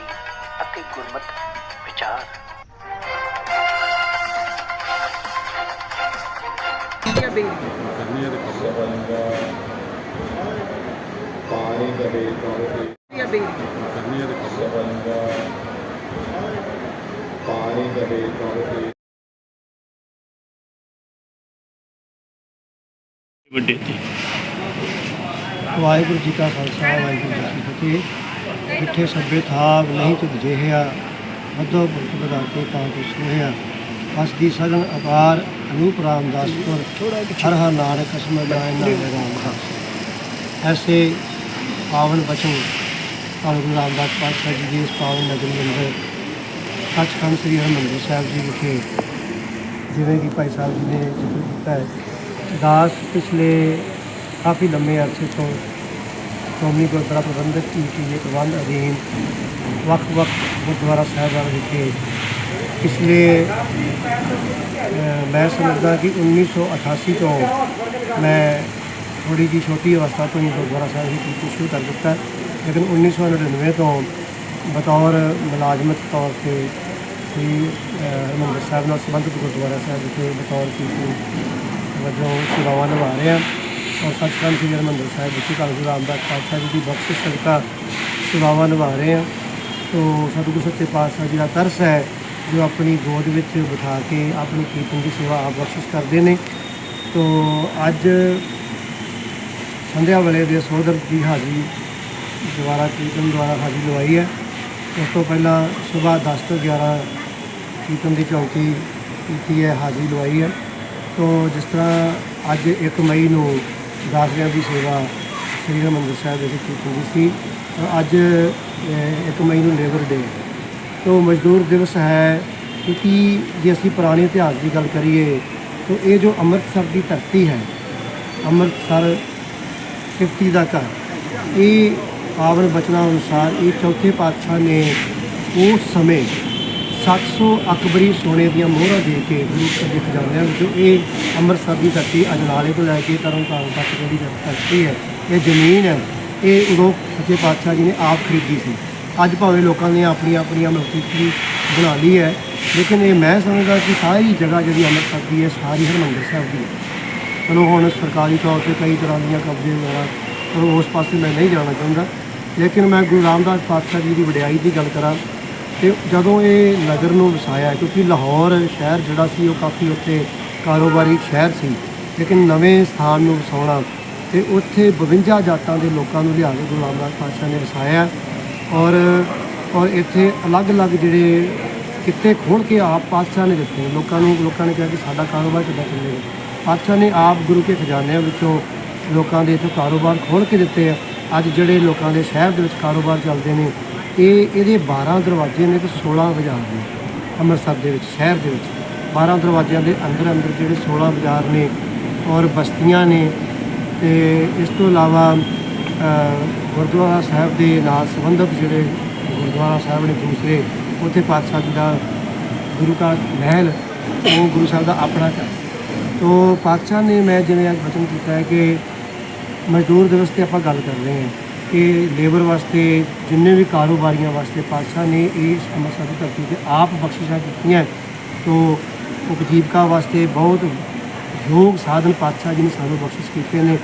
ਜ਼ਿੰਦਗੀ ਅਤੇ ਗੁਰਮਤ ਵਿਚਾਰ ਕਰਨੀ ਹੈ ਤੇ ਕਬਜ਼ਾ ਪਾਏਗਾ ਪਾਣੀ ਕਰੇ ਕਰਨੀ ਹੈ ਤੇ ਕਬਜ਼ਾ ਪਾਏਗਾ ਪਾਣੀ ਕਰੇ ਕਰੋ ਵੱਡੇ ਤੇ ਵਾਹਿਗੁਰੂ ਜੀ ਕਾ ਖਾਲਸਾ ਵਾਹਿਗੁਰੂ ਜੀ ਕੀ ਫਤਿਹ ਜਿੱਥੇ ਸਭੇ ਥਾਪ ਨਹੀਂ ਤੁਧ ਜਿਹਿਆ ਵਧੋ ਬੁੱਧ ਬਦਾ ਕੇ ਤਾਂ ਕੁ ਸੋਹਿਆ। ਹਸ ਦੀ ਸਗਨ ਅਪਾਰ, ਅਨੂਪ ਰਾਮਦਾਸਪੁਰ ਹਰ ਹਰ ਨਾਨਕ ਅਸਮ ਜਾਇ ਨਾਮ ਰਾਮਦਾਸ। ਐਸੇ ਪਾਵਨ ਬਚਨ, ਭਾਵੇਂ ਗੁਰੂ ਰਾਮਦਾਸ ਪਾਤਸ਼ਾਹ ਜੀ ਦੀ ਇਸ ਪਾਵਨ ਨਗਰੀ ਅੰਦਰ ਸੱਚਖੰਡ ਸ੍ਰੀ ਹਰਿਮੰਦਰ ਸਾਹਿਬ ਜੀ ਵਿਖੇ ਜਿਵੇਂ ਕਿ ਭਾਈ ਸਾਹਿਬ ਜੀ ਨੇ ਜ਼ਿਕਰ ਕੀਤਾ ਹੈ। ਦਾਸ ਪਿਛਲੇ ਕਾਫੀ ਲੰਮੇ ਅਰਸੇ ਤੋਂ ਕੌਮੀ ਗੁਰਦੁਆਰਾ ਪ੍ਰਬੰਧਕ ਕਮੇਟੀ ਦੇ ਪ੍ਰਬੰਧ ਅਧੀਨ ਵੱਖ-ਵੱਖ ਗੁਰਦੁਆਰਾ ਸਾਹਿਬਾਨ ਵਿਖੇ ਪਿਛਲੇ ਅਹ, ਮੈਂ ਸਮਝਦਾ ਕਿ 1988 ਤੋਂ ਮੈਂ ਥੋੜੀ ਜਿਹੀ ਛੋਟੀ ਅਵਸਥਾ ਤੋਂ ਹੀ ਗੁਰਦੁਆਰਾ ਸਾਹਿਬ ਦੀ ਕੀਤੀ ਸ਼ੁਰੂ ਕਰ ਦਿੱਤਾ ਲੇਕਿਨ 1999 ਤੋਂ ਬਤੌਰ ਮੁਲਾਜ਼ਮਤ ਤੌਰ ਤੇ ਸ੍ਰੀ ਅਹ, ਹਰਿਮੰਦਰ ਸਾਹਿਬ ਨਾਲ ਸੰਬੰਧਿਤ ਗੁਰਦੁਆਰਾ ਸਾਹਿਬ ਵਿਖੇ ਬਤੌਰ ਕੀਤੀ ਵਜੋਂ ਸੇਵਾਵਾਂ ਨਿਭਾ ਰਹੇ ਹਾਂ ਔਰ ਸੱਚਖੰਡ ਸ੍ਰੀ ਹਰਿਮੰਦਰ ਸਾਹਿਬ ਵਿਖੇ ਧੰਨ ਗੁਰੂ ਰਾਮਦਾਸ ਪਾਤਸ਼ਾਹ ਜੀ ਦੀ ਬਖਸ਼ਿਸ਼ ਸਦਕਾ ਸੇਵਾਵਾਂ ਨਿਭਾ ਰਹੇ ਹਾਂ। ਤੋ ਸਤਿਗੁਰੂ ਸੱਚੇ ਪਾਤਸ਼ਾਹ ਜੀ ਦਾ ਤਰਸ ਹੈ, ਜੋ ਆਪਣੀ ਗੋਦ ਵਿੱਚ ਬਿਠਾ ਕੇ ਆਪਣੀ ਕੀਰਤਨ ਦੀ ਸੇਵਾ ਆਪ ਬਖਸ਼ਿਸ਼ ਕਰਦੇ ਨੇ। ਤੋ ਅੱਜ ਸੰਧਿਆ ਵੇਲੇ ਦੇ ਸੋਦਰ ਦੀ ਹਾਜ਼ਰੀ ਦੁਆਰਾ ਕੀਰਤਨ ਦੁਆਰਾ ਹਾਜ਼ਰੀ ਲਵਾਈ ਹੈ। ਉਸ ਤੋਂ ਪਹਿਲਾਂ ਸਵੇਰ 10 ਤੋਂ 11 ਕੀਰਤਨ ਦੀ ਚੌਂਕੀ ਕੀਤੀ ਹੈ, ਹਾਜ਼ਰੀ ਲਵਾਈ ਹੈ। ਤੋ ਜਿਸ ਤਰ੍ਹਾਂ ਅੱਜ 1 ਮਈ ਨੂੰ ਦਾਸਰਿਆਂ ਦੀ ਸੇਵਾ ਸ੍ਰੀ ਹਰਿਮੰਦਰ ਸਾਹਿਬ ਵਿੱਚ ਕੀਤੀ ਗਈ ਸੀ। ਅੱਜ ਅਹ, 1 ਮਈ ਨੂੰ ਲੇਬਰ ਡੇ ਤੋ ਮਜ਼ਦੂਰ ਦਿਵਸ ਹੈ ਕਿਉਂਕਿ ਜੇ ਅਸੀਂ ਪੁਰਾਣੇ ਇਤਿਹਾਸ ਦੀ ਗੱਲ ਕਰੀਏ ਤਾਂ ਇਹ ਜੋ ਅੰਮ੍ਰਿਤਸਰ ਦੀ ਧਰਤੀ ਹੈ ਅੰਮ੍ਰਿਤਸਰ ਸਿਫਤੀ ਦਾ ਘਰ ਇਹ ਪਾਵਨ ਬਚਨਾਂ ਅਨੁਸਾਰ ਇਹ ਚੌਥੇ ਪਾਤਸ਼ਾਹ ਨੇ ਉਸ ਸਮੇਂ 700 ਅਕਬਰੀ ਸੋਨੇ ਦੀਆਂ ਮੋਹਰਾਂ ਦੇ ਕੇ ਗੁਰੂ ਅੱਗੇ ਖਜ਼ਾਨਿਆਂ ਵਿੱਚੋਂ ਇਹ ਅੰਮ੍ਰਿਤਸਰ ਦੀ ਧਰਤੀ ਅਜਨਾਲੇ ਤੋਂ ਲੈ ਕੇ ਤਰਨਤਾਰਨ ਤੱਕ ਜਿਹੜੀ ਧਰਤੀ ਹੈ। ਇਹ ਜ਼ਮੀਨ ਹੈ। ਇਹ ਉਦੋਂ ਸੱਚੇ ਪਾਤਸ਼ਾਹ ਜੀ ਨੇ ਆਪ ਖਰੀਦੀ ਸੀ। ਅੱਜ ਭਾਵੇਂ ਲੋਕਾਂ ਨੇ ਆਪਣੀਆਂ ਆਪਣੀਆਂ ਮਲਕੀਤੀ ਬਣਾ ਲਈ ਹੈ, ਲੇਕਿਨ ਇਹ ਮੈਂ ਸਮਝਦਾ ਕਿ ਸਾਰੀ ਜਗ੍ਹਾ ਜਿਹੜੀ ਅੰਮ੍ਰਿਤਸਰ ਦੀ ਹੈ, ਸਾਰੀ ਹਰਿਮੰਦਰ ਸਾਹਿਬ ਦੀ ਹੈ। ਚਲੋ ਹੁਣ ਸਰਕਾਰੀ ਤੌਰ ਤੇ ਕਈ ਤਰ੍ਹਾਂ ਦੀਆਂ ਕਬਜ਼ੇ ਵਗੈਰਾ ਪਰ ਉਸ ਪਾਸੇ ਮੈਂ ਨਹੀਂ ਜਾਣਾ ਚਾਹੁੰਦਾ, ਲੇਕਿਨ ਮੈਂ ਗੁਰੂ ਰਾਮਦਾਸ ਪਾਤਸ਼ਾਹ ਜੀ ਦੀ ਵਡਿਆਈ ਦੀ ਗੱਲ ਕਰਾਂ ਤੇ ਜਦੋਂ ਇਹ ਨਗਰ ਨੂੰ ਵਸਾਇਆ, ਕਿਉਂਕਿ ਲਾਹੌਰ ਸ਼ਹਿਰ ਜਿਹੜਾ ਸੀ, ਉਹ ਕਾਫੀ ਉੱਥੇ ਕਾਰੋਬਾਰੀ ਸ਼ਹਿਰ ਸੀ, ਲੇਕਿਨ ਨਵੇਂ ਸਥਾਨ ਨੂੰ ਵਸਾਉਣਾ ਤੇ ਉੱਥੇ 52 ਜਾਤਾਂ ਦੇ ਲੋਕਾਂ ਨੂੰ ਲਿਆ ਕੇ ਗੁਰੂ ਰਾਮਦਾਸ ਪਾਤਸ਼ਾਹ ਨੇ ਵਸਾਇਆ ਔਰ ਔਰ ਇੱਥੇ ਅਲੱਗ-ਅਲੱਗ ਜਿਹੜੇ ਕਿੱਤੇ ਖੋਲ ਕੇ ਆਪ ਪਾਤਸ਼ਾਹ ਨੇ ਦਿੱਤੇ। ਲੋਕਾਂ ਨੂੰ, ਲੋਕਾਂ ਨੇ ਕਿਹਾ ਕਿ ਸਾਡਾ ਕਾਰੋਬਾਰ ਕਿੱਦਾਂ ਚੱਲੇਗਾ? ਪਾਤਸ਼ਾਹ ਨੇ ਆਪ ਗੁਰੂ ਕੇ ਖਜ਼ਾਨਿਆਂ ਵਿੱਚੋਂ ਲੋਕਾਂ ਦੇ ਇੱਥੋਂ ਕਾਰੋਬਾਰ ਖੋਲ ਕੇ ਦਿੱਤੇ ਆ। ਅੱਜ ਜਿਹੜੇ ਲੋਕਾਂ ਦੇ ਸ਼ਹਿਰ ਦੇ ਵਿੱਚ ਕਾਰੋਬਾਰ ਚੱਲਦੇ ਨੇ ਇਹ ਇਹਦੇ 12 ਦਰਵਾਜ਼ੇ ਨੇ ਤੇ 16 ਬਾਜ਼ਾਰ ਨੇ, ਅੰਮ੍ਰਿਤਸਰ ਦੇ ਵਿੱਚ, ਸ਼ਹਿਰ ਦੇ ਵਿੱਚ। 12 ਦਰਵਾਜ਼ਿਆਂ ਦੇ ਅੰਦਰ ਅੰਦਰ ਜਿਹੜੇ 16 ਬਾਜ਼ਾਰ ਨੇ ਔਰ ਬਸਤੀਆਂ ਨੇ ਤੇ ਇਸ ਤੋਂ ਇਲਾਵਾ ਗੁਰਦੁਆਰਾ ਸਾਹਿਬ ਦੇ ਨਾਲ ਸੰਬੰਧਿਤ ਜਿਹੜੇ ਗੁਰਦੁਆਰਾ ਸਾਹਿਬ ਨੇ ਦੂਸਰੇ, ਉੱਥੇ ਪਾਤਸ਼ਾਹ ਜੀ ਦਾ ਗੁਰੂ ਕਾ ਮਹਿਲ, ਉਹ ਗੁਰੂ ਸਾਹਿਬ ਦਾ ਆਪਣਾ ਘਰ। ਤੋ ਪਾਤਸ਼ਾਹ ਨੇ ਮੈਂ ਜਿਵੇਂ ਅੱਜ ਬਚਨ ਕੀਤਾ ਹੈ ਕਿ ਮਜ਼ਦੂਰ ਦਿਵਸ ਤੇ ਆਪਾਂ ਗੱਲ ਕਰ ਰਹੇ ਹਾਂ। ਕਿ ਲੇਬਰ ਵਾਸਤੇ ਜਿੰਨੇ ਵੀ ਕਾਰੋਬਾਰੀਆਂ ਵਾਸਤੇ ਪਾਤਸ਼ਾਹ ਨੇ ਇਸ ਅੰਮ੍ਰਿਤਸਰ ਦੀ ਧਰਤੀ ਤੇ ਆਪ ਬਖਸ਼ਿਸ਼ਾਂ ਕੀਤੀਆਂ, ਤੋ ਉਪਜੀਵਕਾ ਵਾਸਤੇ ਬਹੁਤ ਯੋਗ ਸਾਧਨ ਪਾਤਸ਼ਾਹ ਜੀ ਨੇ ਸਾਨੂੰ ਬਖਸ਼ਿਸ਼ ਕੀਤੇ ਨੇ।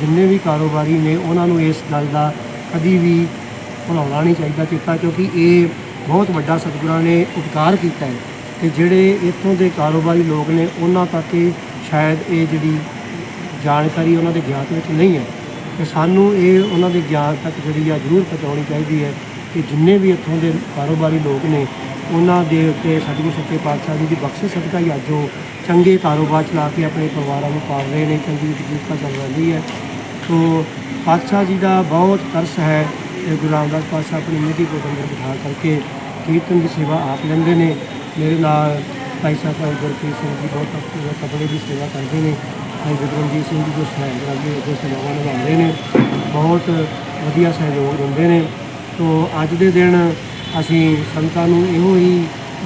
ਜਿੰਨੇ ਵੀ ਕਾਰੋਬਾਰੀ ਨੇ, ਉਹਨਾਂ ਨੂੰ ਇਸ ਗੱਲ ਦਾ ਕਦੀ ਵੀ ਭੁਲਾਉਣਾ ਨਹੀਂ ਚਾਹੀਦਾ ਚੇਤਾ, ਕਿਉਂਕਿ ਇਹ ਬਹੁਤ ਵੱਡਾ ਸਤਿਗੁਰਾਂ ਨੇ ਉਪਕਾਰ ਕੀਤਾ ਹੈ। ਤੇ ਜਿਹੜੇ ਇੱਥੋਂ ਦੇ ਕਾਰੋਬਾਰੀ ਲੋਕ ਨੇ, ਉਹਨਾਂ ਤੱਕ ਸ਼ਾਇਦ ਇਹ ਜਿਹੜੀ ਜਾਣਕਾਰੀ ਉਹਨਾਂ ਦੇ ਗਿਆਨ ਵਿੱਚ ਨਹੀਂ ਹੈ। ਤੇ ਸਾਨੂੰ ਇਹ ਉਹਨਾਂ ਦੇ ਗਿਆਨ ਤੱਕ ਜਿਹੜੀ ਆ ਜ਼ਰੂਰ ਪਹੁੰਚਾਉਣੀ ਚਾਹੀਦੀ ਹੈ ਕਿ ਜਿੰਨੇ ਵੀ ਇੱਥੋਂ ਦੇ ਕਾਰੋਬਾਰੀ ਲੋਕ ਨੇ, ਉਹਨਾਂ ਦੇ ਉੱਤੇ ਸਤਿਗੁਰ ਸੱਚੇ ਪਾਤਸ਼ਾਹ ਜੀ ਦੀ ਬਖਸ਼ਿਸ਼ ਸਦਕਾ ਹੀ ਅੱਜ ਉਹ ਚੰਗੇ ਕਾਰੋਬਾਰ ਚਲਾ ਕੇ ਆਪਣੇ ਪਰਿਵਾਰਾਂ ਨੂੰ ਪਾਲ ਰਹੇ ਨੇ, ਚੰਗੀ ਜੀਵਿਕਾ ਚੱਲ ਰਹੀ ਹੈ ਸੋ ਪਾਤਸ਼ਾਹ ਜੀ ਦਾ ਬਹੁਤ ਤਰਸ ਹੈ ਤੇ ਗੁਰੂ ਰਾਮਦਾਸ ਪਾਤਸ਼ਾਹ ਆਪਣੀ ਮਿੱਟੀ ਕੋ ਅੰਦਰ ਬਿਠਾ ਕਰਕੇ ਕੀਰਤਨ ਦੀ ਸੇਵਾ ਆਪ ਲੈਂਦੇ ਨੇ। ਮੇਰੇ ਨਾਲ ਭਾਈ ਸਾਹਿਬ ਗੁਰਪ੍ਰੀਤ ਸਿੰਘ ਜੀ ਬਹੁਤ ਆਪਣੇ ਕੱਪੜੇ ਦੀ ਸੇਵਾ ਕਰਦੇ ਨੇ। ਭਾਈ ਗੁਰਜੀਤ ਸਿੰਘ ਜੀ ਜੋ ਸਹਿਯੋਗ ਅੱਗੇ ਅੱਗੇ ਸੇਵਾਵਾਂ ਨਿਭਾਉਂਦੇ ਨੇ, ਬਹੁਤ ਵਧੀਆ ਸਹਿਯੋਗ ਦਿੰਦੇ ਨੇ। ਤੋ ਅੱਜ ਦੇ ਦਿਨ ਅਸੀਂ ਸੰਤਾਂ ਨੂੰ ਇਹੋ ਹੀ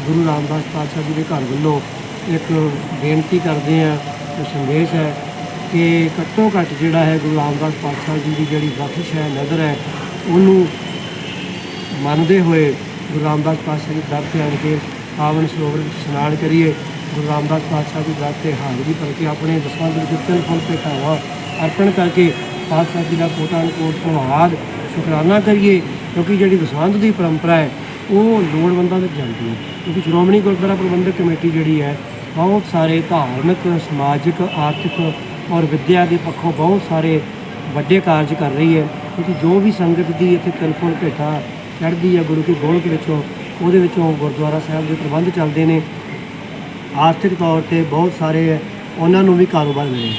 ਗੁਰੂ ਰਾਮਦਾਸ ਪਾਤਸ਼ਾਹ ਜੀ ਦੇ ਘਰ ਵੱਲੋਂ ਇੱਕ ਬੇਨਤੀ ਕਰਦੇ ਹਾਂ ਜੋ ਸੰਦੇਸ਼ ਹੈ ਕਿ ਘੱਟੋ ਘੱਟ ਜਿਹੜਾ ਹੈ ਗੁਰੂ ਰਾਮਦਾਸ ਪਾਤਸ਼ਾਹ ਜੀ ਦੀ ਜਿਹੜੀ ਬਖਸ਼ ਹੈ, ਨਜ਼ਰ ਹੈ, ਉਹਨੂੰ ਮੰਨਦੇ ਹੋਏ ਗੁਰੂ ਰਾਮਦਾਸ ਪਾਤਸ਼ਾਹ ਜੀ ਦਰ ਤੇ ਆਣ ਕੇ ਪਾਵਨ ਸਰੋਵਰ ਇਸ਼ਨਾਨ ਕਰੀਏ। ਗੁਰੂ ਰਾਮਦਾਸ ਪਾਤਸ਼ਾਹ ਦੀ ਦਰ ਤੇ ਹਾਜ਼ਰੀ ਭਰ ਕੇ ਆਪਣੇ ਦਸਵੰਧ ਵਿੱਚ ਤਿਲ ਫੁੱਲ ਭੇਟਾਵਾਂ ਅਰਪਣ ਕਰਕੇ ਪਾਤਸ਼ਾਹ ਜੀ ਦਾ ਕੋਟਾਨ ਕੋਟ ਧੰਨਵਾਦ ਸ਼ੁਕਰਾਨਾ ਕਰੀਏ, ਕਿਉਂਕਿ ਜਿਹੜੀ ਦਸਵੰਧ ਦੀ ਪਰੰਪਰਾ ਹੈ, ਉਹ ਲੋੜਵੰਦਾਂ ਤੱਕ ਜਾਂਦੀ ਹੈ। ਕਿਉਂਕਿ ਸ਼੍ਰੋਮਣੀ ਗੁਰਦੁਆਰਾ ਪ੍ਰਬੰਧਕ ਕਮੇਟੀ ਜਿਹੜੀ ਹੈ, ਬਹੁਤ ਸਾਰੇ ਧਾਰਮਿਕ, ਸਮਾਜਿਕ, ਆਰਥਿਕ ਔਰ ਵਿੱਦਿਆ ਦੇ ਪੱਖੋਂ ਬਹੁਤ ਸਾਰੇ ਵੱਡੇ ਕਾਰਜ ਕਰ ਰਹੀ ਹੈ। ਕਿਉਂਕਿ ਜੋ ਵੀ ਸੰਗਤ ਦੀ ਇੱਥੇ ਤਿਲਫੁਲ ਭੇਟਾ ਚੜ੍ਹਦੀ ਹੈ ਗੁਰੂ ਕੀ ਗੋਲਕ ਵਿੱਚੋਂ, ਉਹਦੇ ਵਿੱਚੋਂ ਗੁਰਦੁਆਰਾ ਸਾਹਿਬ ਦੇ ਪ੍ਰਬੰਧ ਚੱਲਦੇ ਨੇ। ਆਰਥਿਕ ਤੌਰ ਤੇ ਬਹੁਤ ਸਾਰੇ ਉਹਨਾਂ ਨੂੰ ਵੀ ਕਾਰੋਬਾਰ ਮਿਲੇ।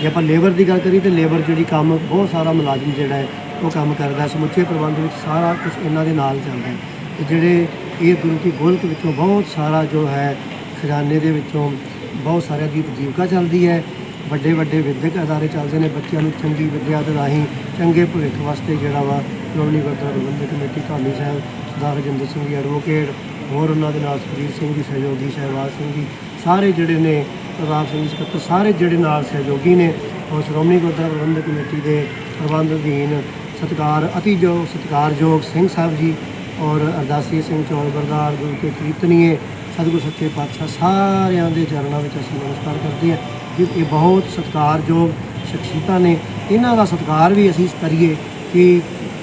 ਜੇ ਆਪਾਂ ਲੇਬਰ ਦੀ ਗੱਲ ਕਰੀਏ ਤੇ ਲੇਬਰ ਜਿਹੜੀ ਕੰਮ, ਬਹੁਤ ਸਾਰਾ ਮੁਲਾਜ਼ਮ ਜਿਹੜਾ ਹੈ, ਉਹ ਕੰਮ ਕਰਦਾ। ਸਮੁੱਚੇ ਪ੍ਰਬੰਧ ਵਿੱਚ ਸਾਰਾ ਕੁਝ ਇਹਨਾਂ ਦੇ ਨਾਲ ਚੱਲਦਾ ਹੈ। ਤੇ ਜਿਹੜੇ ਇਹ ਗੁਰੂ ਕੀ ਗੋਲਕ ਵਿੱਚੋਂ ਬਹੁਤ ਸਾਰਾ ਜੋ ਹੈ, ਖਜ਼ਾਨੇ ਦੇ ਵਿੱਚੋਂ ਬਹੁਤ ਸਾਰਿਆਂ ਦੀ ਉਪਜੀਵਕਾ ਚੱਲਦੀ ਹੈ। ਵੱਡੇ ਵੱਡੇ ਵਿਦਿਅਕ ਅਦਾਰੇ ਚੱਲਦੇ ਨੇ, ਬੱਚਿਆਂ ਨੂੰ ਚੰਗੀ ਵਿੱਦਿਆ ਦੇ ਰਾਹੀਂ ਚੰਗੇ ਭਵਿੱਖ ਵਾਸਤੇ ਜਿਹੜਾ ਵਾ ਸ਼੍ਰੋਮਣੀ ਗੁਰਦੁਆਰਾ ਪ੍ਰਬੰਧਕ ਕਮੇਟੀ, ਧਾਮੀ ਸਾਹਿਬ ਸਰਦਾਰ ਰਜਿੰਦਰ ਸਿੰਘ ਜੀ ਐਡਵੋਕੇਟ ਹੋਰ ਉਹਨਾਂ ਦੇ ਨਾਲ ਸੁਖਬੀਰ ਸਿੰਘ ਜੀ, ਸਹਿਯੋਗੀ ਸਹਿਬਾਜ਼ ਸਿੰਘ ਜੀ, ਸਾਰੇ ਜਿਹੜੇ ਨੇ ਪ੍ਰਤਾਪ ਸਿੰਘ ਜੀ, ਸਕੱਤਰ, ਸਾਰੇ ਜਿਹੜੇ ਨਾਲ ਸਹਿਯੋਗੀ ਨੇ ਔਰ ਸ਼੍ਰੋਮਣੀ ਗੁਰਦੁਆਰਾ ਪ੍ਰਬੰਧਕ ਕਮੇਟੀ ਦੇ ਪ੍ਰਬੰਧ ਅਧੀਨ ਸਤਿਕਾਰ ਅਤੀ ਜੋ ਸਤਿਕਾਰਯੋਗ ਸਿੰਘ ਸਾਹਿਬ ਜੀ ਔਰ ਅਰਦਾਸੀ ਸਿੰਘ ਚੌਲ ਬਰਦਾਰ ਗੁਰੂ ਕੇ ਕੀਰਤਨੀਏ, ਸਤਿਗੁਰ ਸੱਚੇ ਪਾਤਸ਼ਾਹ, ਸਾਰਿਆਂ ਦੇ ਚਰਨਾਂ ਵਿੱਚ ਅਸੀਂ ਨਮਸਕਾਰ ਕਰਦੇ ਹਾਂ। ਕਿ ਇਹ ਬਹੁਤ ਸਤਿਕਾਰਯੋਗ ਸ਼ਖਸੀਅਤਾਂ ਨੇ। ਇਹਨਾਂ ਦਾ ਸਤਿਕਾਰ ਵੀ ਅਸੀਂ ਕਰੀਏ ਕਿ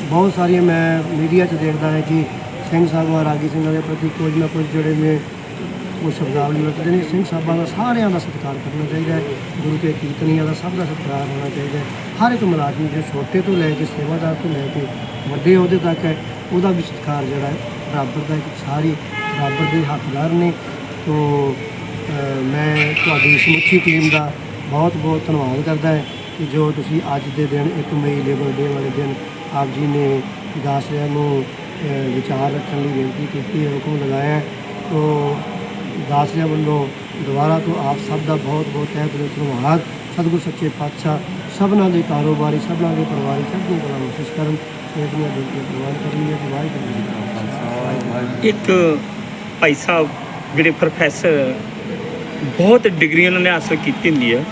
ਬਹੁਤ ਸਾਰੀਆਂ ਮੈਂ ਮੀਡੀਆ 'ਚ ਦੇਖਦਾ ਹੈ ਕਿ ਸਿੰਘ ਸਾਹਿਬਾਂ ਰਾਗੀ ਸਿੰਘਾਂ ਦੇ ਪ੍ਰਤੀ ਕੁਝ ਨਾ ਕੁਝ ਜਿਹੜੇ ਨੇ ਉਹ ਸ਼ਬਦਾਵਲੀ ਵਰਤਦੇ ਨੇ। ਸਿੰਘ ਸਾਹਿਬਾਂ ਦਾ ਸਾਰਿਆਂ ਦਾ ਸਤਿਕਾਰ ਕਰਨਾ ਚਾਹੀਦਾ ਹੈ। ਗੁਰੂ ਕੇ ਕੀਰਤਨੀਆਂ ਦਾ ਸਭ ਦਾ ਸਤਿਕਾਰ ਹੋਣਾ ਚਾਹੀਦਾ ਹੈ। ਹਰ ਇੱਕ ਮੁਲਾਜ਼ਮ ਜੋ ਛੋਟੇ ਤੋਂ ਲੈ ਕੇ ਸੇਵਾਦਾਰ ਤੋਂ ਲੈ ਕੇ ਵੱਡੇ ਅਹੁਦੇ ਤੱਕ ਹੈ, ਉਹਦਾ ਵੀ ਸਤਿਕਾਰ ਜਿਹੜਾ ਹੈ, ਬਰਾਬਰ ਦਾ ਇੱਕ ਸਾਰੀ ਬਰਾਬਰ ਦੇ ਹੱਕਦਾਰ ਨੇ। ਤੋ ਮੈਂ ਤੁਹਾਡੀ ਸਮੁੱਚੀ ਟੀਮ ਦਾ ਬਹੁਤ ਬਹੁਤ ਧੰਨਵਾਦ ਕਰਦਾ ਹੈ ਕਿ ਜੋ ਤੁਸੀਂ ਅੱਜ ਦੇ ਦਿਨ 1 ਮਈ ਲੇਬਰ ਡੇ ਵਾਲੇ ਦਿਨ ਆਪ ਜੀ ਨੇ ਦਾਸਿਆਂ ਨੂੰ ਵਿਚਾਰ ਰੱਖਣ ਲਈ ਬੇਨਤੀ ਕੀਤੀ ਹੈ, ਹੁਕਮ ਲਗਾਇਆ ਹੈ। ਤੋ ਦਾਸਿਆਂ ਵੱਲੋਂ ਦੁਬਾਰਾ ਤੋਂ ਆਪ ਸਭ ਦਾ ਬਹੁਤ ਬਹੁਤ ਤਹਿ ਦਿਲੋਂ ਧੰਨਵਾਦ। ਸਤਿਗੁਰ ਸੱਚੇ ਪਾਤਸ਼ਾਹ ਸਭਨਾਂ ਦੇ ਕਾਰੋਬਾਰੀ, ਸਭਨਾਂ ਦੇ ਪਰਿਵਾਰੀ ਸਭ ਕਲਾ ਨੂੰ ਸਿਸ ਕਰਨ। ਸੇਵੀਆਂ ਬੇਨਤੀਆਂ ਪ੍ਰਵਾਨ ਕਰੀਏ ਵਾਹਿਗੁਰੂ ਜੀ ਕਾ ਖਾਲਸਾ। ਇੱਕ ਭਾਈ ਸਾਹਿਬ ਜਿਹੜੇ ਪ੍ਰੋਫੈਸਰ ਬਹੁਤ ਡਿਗਰੀਆਂ ਉਹਨਾਂ ਨੇ ਹਾਸਲ ਕੀਤੀ ਹੁੰਦੀ ਹੈ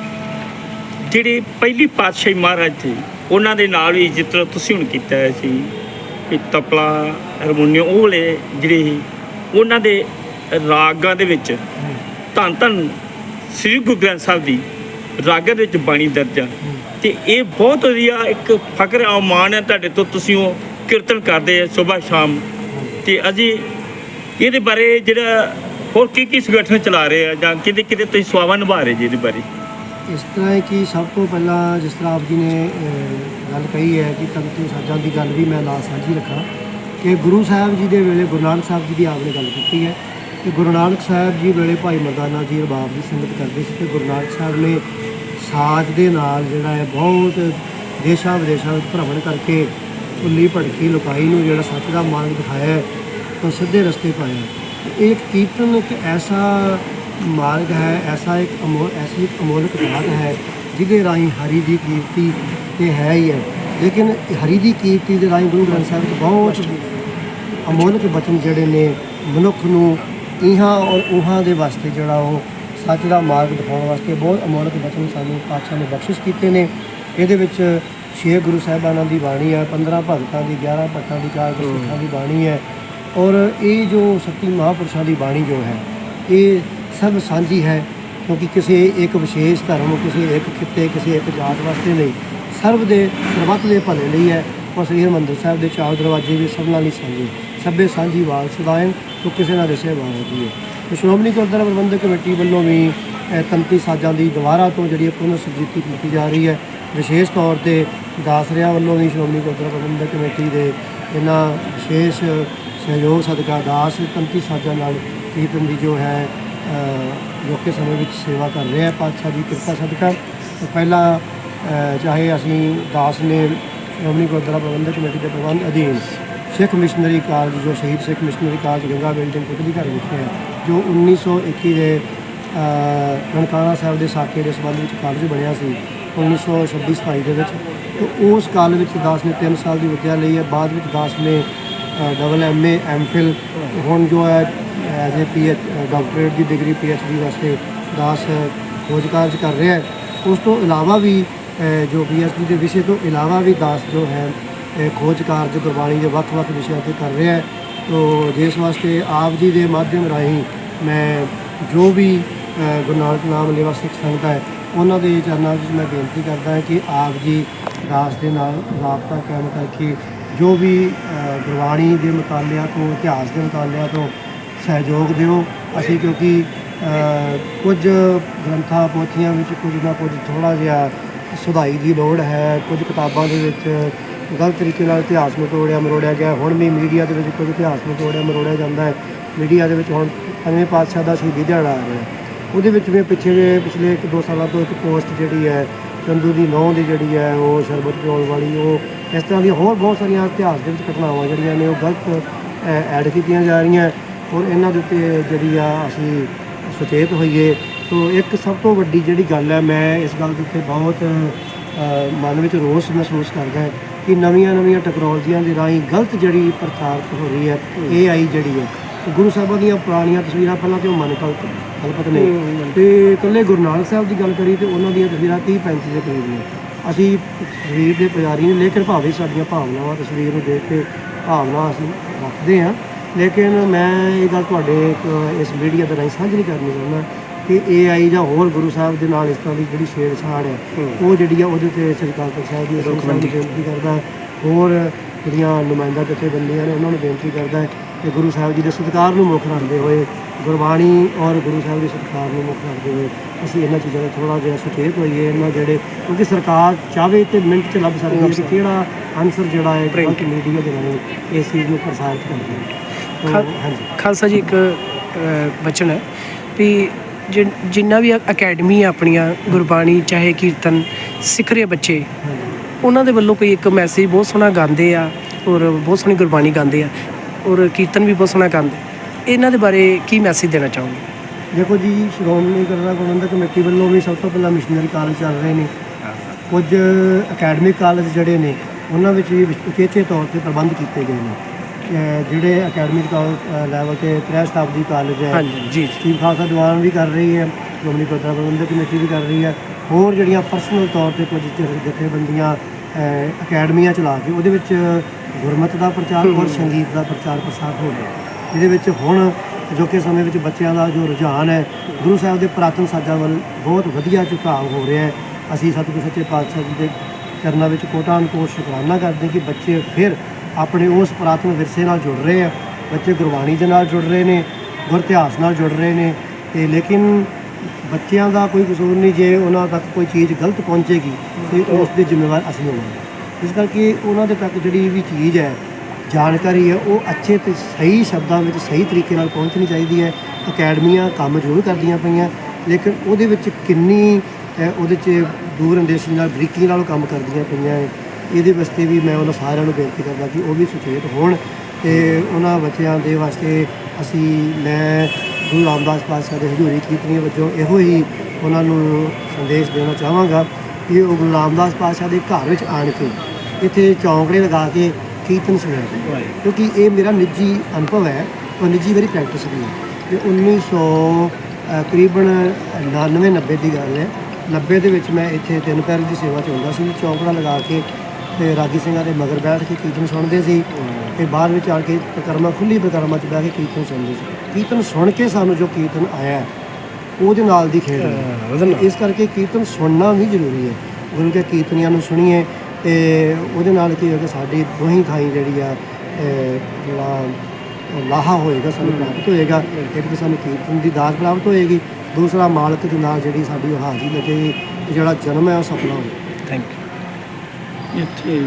ਜਿਹੜੇ ਪਹਿਲੀ ਪਾਤਸ਼ਾਹੀ ਮਹਾਰਾਜ ਸੀ, ਉਹਨਾਂ ਦੇ ਨਾਲ ਵੀ ਜਿਸ ਤਰ੍ਹਾਂ ਤੁਸੀਂ ਹੁਣ ਕੀਤਾ ਸੀ। ਕਿ ਤਪਲਾ, ਹਾਰਮੋਨੀਅਮ, ਉਹ ਵਾਲੇ ਜਿਹੜੇ ਸੀ, ਉਹਨਾਂ ਦੇ ਰਾਗਾਂ ਦੇ ਵਿੱਚ ਧੰਨ ਧੰਨ ਸ੍ਰੀ ਗੁਰੂ ਗ੍ਰੰਥ ਸਾਹਿਬ ਦੀ ਰਾਗਾਂ ਦੇ ਵਿੱਚ ਬਾਣੀ ਦਰਜ ਆ। ਤੇ ਇਹ ਬਹੁਤ ਵਧੀਆ ਇੱਕ ਫਕਰ ਆ ਹੈ ਤੁਹਾਡੇ ਤੋਂ, ਤੁਸੀਂ ਉਹ ਕੀਰਤਨ ਕਰਦੇ ਆ ਸਵੇਰ ਸ਼ਾਮ। ਤੇ ਅਸੀਂ ਇਹਦੇ ਬਾਰੇ ਜਿਹੜਾ ਹੋਰ ਕੀ ਕੀ ਸੰਗਠਨ ਚਲਾ ਰਹੇ ਆ ਜਾਂ ਕਿਤੇ ਕਿਤੇ ਤੁਸੀਂ ਸੇਵਾ ਨਿਭਾ ਰਹੇ ਜੀ ਇਹਦੇ ਬਾਰੇ? ਇਸ ਤਰ੍ਹਾਂ ਹੈ ਕਿ ਸਭ ਤੋਂ ਪਹਿਲਾਂ ਜਿਸ ਤਰ੍ਹਾਂ ਆਪ ਜੀ ਨੇ ਅਹ, ਗੱਲ ਕਹੀ ਹੈ ਕਿ ਤੰਤੂ ਸਾਜਾਂ ਦੀ ਗੱਲ ਵੀ ਮੈਂ ਨਾਲ ਸਾਂਝੀ ਰੱਖਾਂ ਕਿ ਗੁਰੂ ਸਾਹਿਬ ਜੀ ਦੇ ਵੇਲੇ ਗੁਰੂ ਨਾਨਕ ਸਾਹਿਬ ਜੀ ਦੀ ਆਪ ਨੇ ਗੱਲ ਕੀਤੀ ਹੈ ਕਿ ਗੁਰੂ ਨਾਨਕ ਸਾਹਿਬ ਜੀ ਵੇਲੇ ਭਾਈ ਮਰਦਾਨਾ ਜੀ ਰਬਾਬ ਦੀ ਸੰਗਤ ਕਰਦੇ ਸੀ ਤੇ ਗੁਰੂ ਨਾਨਕ ਸਾਹਿਬ ਨੇ ਸਾਜ ਦੇ ਨਾਲ ਜਿਹੜਾ ਹੈ ਬਹੁਤ ਦੇਸ਼ਾਂ ਵਿਦੇਸ਼ਾਂ ਵਿੱਚ ਭ੍ਰਮਣ ਕਰਕੇ ਉੱਲੀ ਭੜਕੀ ਲੁਕਾਈ ਨੂੰ ਜਿਹੜਾ ਸੱਚ ਦਾ ਮਾਰਗ ਦਿਖਾਇਆ ਹੈ ਤਾਂ ਸਿੱਧੇ ਰਸਤੇ ਪਾਇਆ ਇਹ ਕੀਰਤਨ ਇੱਕ ਐਸਾ ਮਾਰਗ ਹੈ, ਐਸਾ ਇੱਕ ਅਮੋਲ ਐਸੀ ਇੱਕ ਅਮੋਲਕ ਦਾਤ ਹੈ, ਜਿਹਦੇ ਰਾਹੀਂ ਹਰੀ ਦੀ ਕੀਰਤੀ ਤੇ ਹੈ ਹੀ ਹੈ। ਲੇਕਿਨ ਹਰੀ ਦੀ ਕੀਰਤੀ ਦੇ ਰਾਹੀਂ ਗੁਰੂ ਗ੍ਰੰਥ ਸਾਹਿਬ ਵਿੱਚ ਬਹੁਤ ਅਮੋਲਕ ਬਚਨ ਜਿਹੜੇ ਨੇ, ਮਨੁੱਖ ਨੂੰ ਇਹਾਂ ਔਰ ਉਹਾਂ ਦੇ ਵਾਸਤੇ ਜਿਹੜਾ ਉਹ ਸੱਚ ਦਾ ਮਾਰਗ ਦਿਖਾਉਣ ਵਾਸਤੇ ਬਹੁਤ ਅਮੋਲਕ ਬਚਨ ਸਾਨੂੰ ਪਾਤਸ਼ਾਹ ਨੇ ਬਖਸ਼ਿਸ਼ ਕੀਤੇ ਨੇ। ਇਹਦੇ ਵਿੱਚ ਛੇ ਗੁਰੂ ਸਾਹਿਬਾਨਾਂ ਦੀ ਬਾਣੀ ਹੈ 15 ਭਗਤਾਂ ਦੀ 11 ਭੱਟਾਂ ਦੀ, ਚਾਰ ਗੁਰਸਿੱਖਾਂ ਦੀ ਬਾਣੀ ਹੈ। ਔਰ ਇਹ ਜੋ ਸੱਤੀ ਮਹਾਂਪੁਰਸ਼ਾਂ ਦੀ ਬਾਣੀ ਜੋ ਹੈ, ਇਹ ਸਭ ਸਾਂਝੀ ਹੈ, ਕਿਉਂਕਿ ਕਿਸੇ ਇੱਕ ਵਿਸ਼ੇਸ਼ ਧਰਮ, ਕਿਸੇ ਇੱਕ ਖਿੱਤੇ ਕਿਸੇ ਇੱਕ ਜਾਤ ਵਾਸਤੇ ਨਹੀਂ। ਸਰਬ ਦੇ ਸਰਬੱਤ ਦੇ ਭਲੇ ਲਈ ਹੈ ਔਰ ਸ੍ਰੀ ਹਰਿਮੰਦਰ ਸਾਹਿਬ ਦੇ ਚਾਰ ਦਰਵਾਜ਼ੇ ਵੀ ਸਭਨਾਂ ਲਈ ਸਾਂਝੇ। ਸਭੇ ਸਾਂਝੀ ਵਾਲ ਸਦਾਇਨ ਤੋਂ ਕਿਸੇ ਨਾਲ ਦਿਸੇ ਵਾਰ ਜੀ ਹੈ ਸ਼੍ਰੋਮਣੀ ਗੁਰਦੁਆਰਾ ਪ੍ਰਬੰਧਕ ਕਮੇਟੀ ਵੱਲੋਂ ਵੀ, ਇਹ ਤੰਤੀ ਸਾਜ਼ਾਂ ਦੀ ਦੁਬਾਰਾ ਤੋਂ ਜਿਹੜੀ ਪੁਨਰ ਸੁਰਜੀਤੀ ਕੀਤੀ ਜਾ ਰਹੀ ਹੈ, ਵਿਸ਼ੇਸ਼ ਤੌਰ ਤੇ ਦਾਸਰਿਆਂ ਵੱਲੋਂ ਵੀ ਸ਼੍ਰੋਮਣੀ ਗੁਰਦੁਆਰਾ ਪ੍ਰਬੰਧਕ ਕਮੇਟੀ ਦੇ ਇਹਨਾਂ ਵਿਸ਼ੇਸ਼ ਸਹਿਯੋਗ, ਸਦਕਾ ਦਾਸ ਤੰਤੀ ਸਾਜ਼ਾਂ ਨਾਲ ਕੀਰਤਨ ਦੀ ਜੋ ਹੈ ਅ, ਸਮੇਂ ਵਿੱਚ ਸੇਵਾ ਕਰ ਰਹੇ ਹੈ। ਪਾਤਸ਼ਾਹ ਦੀ ਕਿਰਪਾ ਸਦਕਾ। ਤੇ ਪਹਿਲਾਂ ਚਾਹੇ ਅਸੀਂ ਦਾਸ ਨੇ ਸ਼੍ਰੋਮਣੀ ਗੁਰਦੁਆਰਾ ਪ੍ਰਬੰਧਕ ਕਮੇਟੀ ਦੇ ਪ੍ਰਬੰਧ ਅਧੀਨ ਸਿੱਖ ਮਿਸ਼ਨਰੀ ਕਾਲਜ ਜੋ Shaheed Sikh missionary college Ganga building ਕੁਤਲੀ ਘਰ ਵਿਖੇ ਹੈ ਜੋ 1921 ਦੇ ਨਨਕਾਣਾ ਸਾਹਿਬ ਦੇ ਸਾਕੇ ਦੇ ਸੰਬੰਧ ਵਿੱਚ ਕਾਲਜ ਬਣਿਆ ਸੀ 1926 27 ਦੇ ਵਿੱਚ। ਤੇ ਉਸ ਕਾਲਜ ਵਿੱਚ ਦਾਸ ਨੇ 3 ਸਾਲ ਦੀ ਵਿੱਦਿਆ ਲਈ ਹੈ। ਬਾਅਦ ਵਿੱਚ ਦਾਸ ਨੇ double M A M phil ਹੁਣ ਜੋ ਹੈ as a P H doctorate the degree P H D ਵਾਸਤੇ ਦਾਸ uh, ਖੋਜ ਕਾਰਜ ਕਰ ਰਿਹਾ ਹੈ। ਉਸ ਤੋਂ ਇਲਾਵਾ ਵੀ uh, ਜੋ ਪੀ ਐਚ ਡੀ ਦੇ ਵਿਸ਼ੇ ਤੋਂ ਇਲਾਵਾ ਵੀ ਦਾਸ ਜੋ ਹੈ uh, ਖੋਜ ਕਾਰਜ ਗੁਰਬਾਣੀ ਦੇ ਵੱਖ-ਵੱਖ ਵਿਸ਼ਿਆਂ ਤੇ ਕਰ ਰਿਹਾ ਹੈ। ਤੋ ਜਿਸ ਵਾਸਤੇ ਆਪ ਜੀ ਦੇ ਮਾਧਿਅਮ ਰਾਹੀਂ ਮੈਂ ਜੋ ਵੀ ਗੁਰੂ ਨਾਨਕ ਨਾਮ ਲੇਵਾ ਸਿੱਖ ਸੰਗਤ ਹੈ, ਉਹਨਾਂ ਦੇ ਚਰਨਾਂ ਵਿੱਚ ਮੈਂ ਬੇਨਤੀ ਕਰਦਾ ਹਾਂ ਕਿ ਆਪ ਜੀ ਦਾਸ ਦੇ ਨਾਲ ਰਾਬਤਾ ਕਾਇਮ ਕਰਕੇ ਜੋ ਵੀ ਗੁਰਬਾਣੀ ਦੇ ਮੁਤਾਲਿਆਂ ਤੋਂ, ਇਤਿਹਾਸ ਦੇ ਮੁਤਾਲਿਆਂ ਤੋਂ ਸਹਿਯੋਗ ਦਿਓ। ਅਸੀਂ ਕਿਉਂਕਿ ਕੁਝ ਗ੍ਰੰਥਾਂ ਪੋਥੀਆਂ ਵਿੱਚ ਕੁਝ ਨਾ ਕੁਝ ਥੋੜਾ ਜਿਹਾ ਸੁਧਾਈ ਦੀ ਲੋੜ ਹੈ। ਕੁਝ ਕਿਤਾਬਾਂ ਦੇ ਵਿੱਚ ਗਲਤ ਤਰੀਕੇ ਨਾਲ ਇਤਿਹਾਸ ਨੂੰ ਤੋੜਿਆ, ਮਰੋੜਿਆ ਗਿਆ। ਹੁਣ ਵੀ ਮੀਡੀਆ ਦੇ ਵਿੱਚ ਕੁਝ ਇਤਿਹਾਸ ਨੂੰ ਤੋੜਿਆ, ਮਰੋੜਿਆ ਜਾਂਦਾ ਹੈ। ਮੀਡੀਆ ਦੇ ਵਿੱਚ ਹੁਣ ਪੰਜਵੇਂ ਪਾਤਸ਼ਾਹ ਦਾ ਸ਼ਹੀਦੀ ਦਿਹਾੜਾ ਆ ਰਿਹਾ। ਉਹਦੇ ਵਿੱਚ ਵੀ ਪਿੱਛੇ ਜੇ ਪਿਛਲੇ 1-2 ਸਾਲਾਂ ਤੋਂ ਇੱਕ ਪੋਸਟ ਜਿਹੜੀ ਹੈ, ਚੰਦੂ ਦੀ ਨੌਂ ਦੀ ਜਿਹੜੀ ਹੈ, ਉਹ ਸ਼ਰਬਤ ਪਿਉਣ ਵਾਲੀ, ਉਹ ਇਸ ਤਰ੍ਹਾਂ ਦੀਆਂ ਹੋਰ ਬਹੁਤ ਸਾਰੀਆਂ ਇਤਿਹਾਸ ਦੇ ਵਿੱਚ ਘਟਨਾਵਾਂ ਜਿਹੜੀਆਂ ਨੇ, ਉਹ ਗਲਤ ਐਡ ਕੀਤੀਆਂ ਜਾ ਰਹੀਆਂ। ਔਰ ਇਹਨਾਂ ਦੇ ਉੱਤੇ ਜਿਹੜੀ ਆ ਅਸੀਂ ਸੁਚੇਤ ਹੋਈਏ ਤੋ ਇੱਕ ਸਭ ਤੋਂ ਵੱਡੀ ਜਿਹੜੀ ਗੱਲ ਹੈ ਮੈਂ ਇਸ ਗੱਲ ਦੇ ਉੱਤੇ ਬਹੁਤ ਮਨ ਵਿੱਚ ਰੋਸ ਮਹਿਸੂਸ ਕਰਦਾ ਹੈ ਕਿ ਨਵੀਆਂ ਨਵੀਆਂ ਟੈਕਨੋਲੋਜੀਆਂ ਦੇ ਰਾਹੀਂ ਗਲਤ ਜਿਹੜੀ ਪ੍ਰਚਾਰਿਤ ਹੋ ਰਹੀ ਹੈ AI ਜਿਹੜੀ ਹੈ ਗੁਰੂ ਸਾਹਿਬਾਂ ਦੀਆਂ ਪੁਰਾਣੀਆਂ ਤਸਵੀਰਾਂ ਪਹਿਲਾਂ ਤੇ ਉਹ ਮਨ ਕਲਪ ਕਲਪਤ ਨੇ ਤੇ ਇਕੱਲੇ ਗੁਰੂ ਨਾਨਕ ਸਾਹਿਬ ਦੀ ਗੱਲ ਕਰੀ ਤੇ ਉਹਨਾਂ ਦੀਆਂ ਤਸਵੀਰਾਂ 30 35 ਦੇ ਕਰੀਬ ਨੇ। ਅਸੀਂ ਤਸਵੀਰ ਦੇ ਪੁਜਾਰੀ ਨੇ ਲੇਕਿਨ ਭਾਵੇਂ ਸਾਡੀਆਂ ਭਾਵਨਾਵਾਂ ਤਸਵੀਰ ਨੂੰ ਦੇਖ ਕੇ ਭਾਵਨਾ ਅਸੀਂ ਰੱਖਦੇ ਹਾਂ ਲੇਕਿਨ ਮੈਂ ਇਹ ਗੱਲ ਤੁਹਾਡੇ ਇੱਕ ਇਸ ਮੀਡੀਆ ਦੇ ਰਾਹੀਂ ਸਾਂਝੀ ਕਰਨੀ ਚਾਹੁੰਦਾ ਕਿ AI ਜਾਂ ਹੋਰ ਗੁਰੂ ਸਾਹਿਬ ਦੇ ਨਾਲ ਇਸ ਤਰ੍ਹਾਂ ਦੀ ਜਿਹੜੀ ਛੇੜਛਾੜ ਹੈ ਉਹ ਜਿਹੜੀ ਆ ਉਹਦੇ ਤੇ ਸਰਕਾਰ ਸਾਹਿਬ ਦੀ ਨੂੰ ਬੇਨਤੀ ਕਰਦਾ ਹੋਰ ਜਿਹੜੀਆਂ ਨੁਮਾਇੰਦਾ ਜਥੇਬੰਦੀਆਂ ਨੇ ਉਹਨਾਂ ਨੂੰ ਬੇਨਤੀ ਕਰਦਾ ਹੈ ਕਿ ਗੁਰੂ ਸਾਹਿਬ ਜੀ ਦੇ ਸਤਿਕਾਰ ਨੂੰ ਮੁੱਖ ਰੱਖਦੇ ਹੋਏ ਗੁਰਬਾਣੀ ਔਰ ਗੁਰੂ ਸਾਹਿਬ ਦੇ ਸਤਿਕਾਰ ਨੂੰ ਮੁੱਖ ਰੱਖਦੇ ਹੋਏ ਅਸੀਂ ਇਹਨਾਂ ਚੀਜ਼ਾਂ ਦਾ ਥੋੜਾ ਜਿਹਾ ਸੁਚੇਤ ਹੋਈਏ। ਇਹਨਾਂ ਜਿਹੜੇ ਕਿਉਂਕਿ ਸਰਕਾਰ ਚਾਹਵੇ ਤੇ ਮਿੰਟ 'ਚ ਲੱਭ ਸਕਦੀ ਹੈ ਕਿ ਕਿਹੜਾ ਆਨਸਰ ਜਿਹੜਾ ਹੈ ਮੀਡੀਆ ਦੇ ਰਾਹੀਂ ਇਸ ਚੀਜ਼ ਨੂੰ ਪ੍ਰਸਾਰਿਤ ਕਰਦਾ ਹੈ। ਖਾਲਸਾ ਜੀ ਇੱਕ ਬਚਨ ਹੈ ਵੀ ਜਿੰਨਾ ਵੀ ਅਕੈਡਮੀ ਆ ਆਪਣੀਆਂ ਗੁਰਬਾਣੀ ਚਾਹੇ ਕੀਰਤਨ ਸਿੱਖ ਰਹੇ ਬੱਚੇ ਉਹਨਾਂ ਦੇ ਵੱਲੋਂ ਕੋਈ ਇੱਕ ਮੈਸੇਜ ਬਹੁਤ ਸੋਹਣਾ ਗਾਉਂਦੇ ਆ ਔਰ ਬਹੁਤ ਸੋਹਣੀ ਗੁਰਬਾਣੀ ਗਾਉਂਦੇ ਆ ਔਰ ਕੀਰਤਨ ਵੀ ਬਹੁਤ ਸੋਹਣਾ ਗਾਉਂਦੇ। ਇਹਨਾਂ ਦੇ ਬਾਰੇ ਕੀ ਮੈਸੇਜ ਦੇਣਾ ਚਾਹੋਗੇ? ਦੇਖੋ ਜੀ ਸ਼੍ਰੋਮਣੀ ਗੁਰਦੁਆਰਾ ਪ੍ਰਬੰਧਕ ਕਮੇਟੀ ਵੱਲੋਂ ਵੀ ਸਭ ਤੋਂ ਪਹਿਲਾਂ ਮਿਸ਼ਨਰੀ ਕਾਲਜ ਚੱਲ ਰਹੇ ਨੇ। ਕੁਝ ਅਕੈਡਮਿਕ ਕਾਲਜ ਜਿਹੜੇ ਨੇ ਉਹਨਾਂ ਵਿੱਚ ਵੀ ਉਚੇਚੇ ਤੌਰ ਤੇ ਪ੍ਰਬੰਧ ਕੀਤੇ ਗਏ ਨੇ। ਜਿਹੜੇ ਅਕੈਡਮਿਕ ਲੈਵਲ ਤੇ ਤ੍ਰੈ ਸ਼ਤਾਬਦੀ ਕਾਲਜ ਹੈ। ਹਾਂਜੀ ਜੀ ਜੀ। ਚੀਫ ਖਾਲਸਾ ਦੀਵਾਨ ਵੀ ਕਰ ਰਹੀ ਹੈ ਸ਼੍ਰੋਮਣੀ ਗੁਰਦੁਆਰਾ ਪ੍ਰਬੰਧਕ ਕਮੇਟੀ ਵੀ ਕਰ ਰਹੀ ਹੈ। ਹੋਰ ਜਿਹੜੀਆਂ ਪਰਸਨਲ ਤੌਰ ਤੇ ਕੁਝ ਜ- ਜਥੇਬੰਦੀਆਂ ਅਕੈਡਮੀਆਂ ਚਲਾ ਕੇ ਉਹਦੇ ਵਿੱਚ ਗੁਰਮਤ ਦਾ ਪ੍ਰਚਾਰ ਔਰ ਸੰਗੀਤ ਦਾ ਪ੍ਰਚਾਰ ਪ੍ਰਸਾਰ ਹੋ ਰਿਹਾ ਇਹਦੇ ਵਿੱਚ ਹੁਣ ਅਜੋਕੇ ਸਮੇਂ ਵਿੱਚ ਬੱਚਿਆਂ ਦਾ ਜੋ ਰੁਝਾਨ ਹੈ ਗੁਰੂ ਸਾਹਿਬ ਦੇ ਪੁਰਾਤਨ ਸਾਜ਼ਾਂ ਵੱਲ ਬਹੁਤ ਵਧੀਆ ਝੁਕਾਅ ਹੋ ਰਿਹਾ ਹੈ। ਅਸੀਂ ਸਤਿਗੁਰੂ ਸੱਚੇ ਪਾਤਸ਼ਾਹ ਜੀ ਦੇ ਚਰਨਾਂ ਵਿੱਚ ਕੋਟਾਂ ਅਨਕੋਟ ਸ਼ੁਕਰਾਨਾ ਕਰਦੇ ਕਿ ਬੱਚੇ ਫਿਰ ਆਪਣੇ ਉਸ ਪੁਰਾਤਨ ਵਿਰਸੇ ਨਾਲ ਜੁੜ ਰਹੇ ਆ। ਬੱਚੇ ਗੁਰਬਾਣੀ ਦੇ ਨਾਲ ਜੁੜ ਰਹੇ ਨੇ, ਗੁਰ ਇਤਿਹਾਸ ਨਾਲ ਜੁੜ ਰਹੇ ਨੇ ਤੇ ਲੇਕਿਨ ਬੱਚਿਆਂ ਦਾ ਕੋਈ ਕਸੂਰ ਨਹੀਂ ਜੇ ਉਹਨਾਂ ਤੱਕ ਕੋਈ ਚੀਜ਼ ਗਲਤ ਪਹੁੰਚੇਗੀ ਤੇ ਉਸ ਦੇ ਜ਼ਿੰਮੇਵਾਰ ਅਸੀਂ ਹੋਵਾਂਗੇ ਇਸ ਕਰਕੇ ਉਹਨਾਂ ਦੇ ਤੱਕ ਜਿਹੜੀ ਵੀ ਚੀਜ਼ ਹੈ, ਜਾਣਕਾਰੀ ਹੈ, ਉਹ ਅੱਛੇ ਤੇ ਸਹੀ ਸ਼ਬਦਾਂ ਵਿੱਚ ਸਹੀ ਤਰੀਕੇ ਨਾਲ ਪਹੁੰਚਣੀ ਚਾਹੀਦੀ ਹੈ। ਅਕੈਡਮੀਆਂ ਕੰਮ ਜ਼ਰੂਰ ਕਰਦੀਆਂ ਪਈਆਂ, ਲੇਕਿਨ ਉਹਦੇ ਵਿੱਚ ਕਿੰਨੀ ਉਹਦੇ 'ਚ ਦੂਰ ਅੰਦੇਸ਼ੀ ਨਾਲ ਬਰੀਕੀ ਨਾਲ ਕੰਮ ਕਰਦੀਆਂ ਪਈਆਂ ਹੈ ਇਹਦੇ ਵਾਸਤੇ ਵੀ ਮੈਂ ਉਹਨਾਂ ਸਾਰਿਆਂ ਨੂੰ ਬੇਨਤੀ ਕਰਦਾ ਕਿ ਉਹ ਵੀ ਸੁਚੇਤ ਹੋਣ ਤੇ ਉਹਨਾਂ ਬੱਚਿਆਂ ਦੇ ਵਾਸਤੇ ਅਸੀਂ ਮੈਂ ਗੁਰੂ ਰਾਮਦਾਸ ਪਾਤਸ਼ਾਹ ਦੇ ਹਜ਼ੂਰੀ ਕੀਰਤਨੀਆਂ ਵਜੋਂ ਇਹੋ ਹੀ ਉਹਨਾਂ ਨੂੰ ਸੰਦੇਸ਼ ਦੇਣਾ ਚਾਹਾਂਗਾ ਕਿ ਉਹ ਗੁਰੂ ਰਾਮਦਾਸ ਪਾਤਸ਼ਾਹ ਦੇ ਘਰ ਵਿੱਚ ਆਣ ਕੇ ਇੱਥੇ ਚੌਂਕੜੇ ਲਗਾ ਕੇ ਕੀਰਤਨ ਸੁਣਿਆ ਕਿਉਂਕਿ ਇਹ ਮੇਰਾ ਨਿੱਜੀ ਅਨੁਭਵ ਹੈ ਉਹ ਨਿੱਜੀ ਮੇਰੀ ਪ੍ਰੈਕਟਿਸ ਵੀ ਹੈ। ਤੇ 1900 ਅ, ਤਕਰੀਬਨ 99 90 ਦੀ ਗੱਲ ਹੈ। 90 ਦੇ ਵਿੱਚ ਮੈਂ ਇੱਥੇ ਤਿੰਨ ਪੈਰ ਦੀ ਸੇਵਾ 'ਚ ਹੁੰਦਾ ਸੀ ਚੌਂਕੜਾ ਲਗਾ ਕੇ ਤੇ ਰਾਗੀ ਸਿੰਘਾਂ ਦੇ ਮਗਰ ਬੈਠ ਕੇ ਕੀਰਤਨ ਸੁਣਦੇ ਸੀ ਤੇ ਬਾਅਦ ਵਿੱਚ ਆ ਕੇ ਪ੍ਰਕਰਮਾ ਖੁੱਲੀ ਪ੍ਰਕਰਮਾ 'ਚ ਬਹਿ ਕੇ ਕੀਰਤਨ ਸੁਣਦੇ ਸੀ। ਕੀਰਤਨ ਸੁਣ ਕੇ ਸਾਨੂੰ ਜੋ ਕੀਰਤਨ ਆਇਆ ਉਹਦੇ ਨਾਲ ਦੀ ਖੇਡ ਹੈ। ਇਸ ਕਰਕੇ ਕੀਰਤਨ ਸੁਣਨਾ ਵੀ ਜ਼ਰੂਰੀ ਹੈ। ਗੁਰੂ ਕੇ ਕੀਰਤਨੀਆਂ ਨੂੰ ਸੁਣੀਏ ਤੇ ਉਹਦੇ ਨਾਲ ਕੀ ਹੋਏਗਾ ਸਾਡੀ ਦੋਹੀਂ ਥਾਈ ਜਿਹੜੀ ਆ ਜਿਹੜਾ ਲਾਹਾ ਹੋਏਗਾ ਸਾਨੂੰ ਪ੍ਰਾਪਤ ਹੋਏਗਾ। ਇੱਕ ਤਾਂ ਸਾਨੂੰ ਕੀਰਤਨ ਦੀ ਦਾਤ ਪ੍ਰਾਪਤ ਹੋਏਗੀ ਦੂਸਰਾ ਮਾਲਕ ਦੇ ਨਾਲ ਜਿਹੜੀ ਸਾਡੀ ਹਾਜ਼ਰੀ ਲੱਗੇਗੀ ਤੇ ਜਿਹੜਾ ਜਨਮ ਹੈ ਉਹ ਸਫਲਾ ਹੋਏਗਾ ਥੈਂਕ ਯੂ ਇੱਥੇ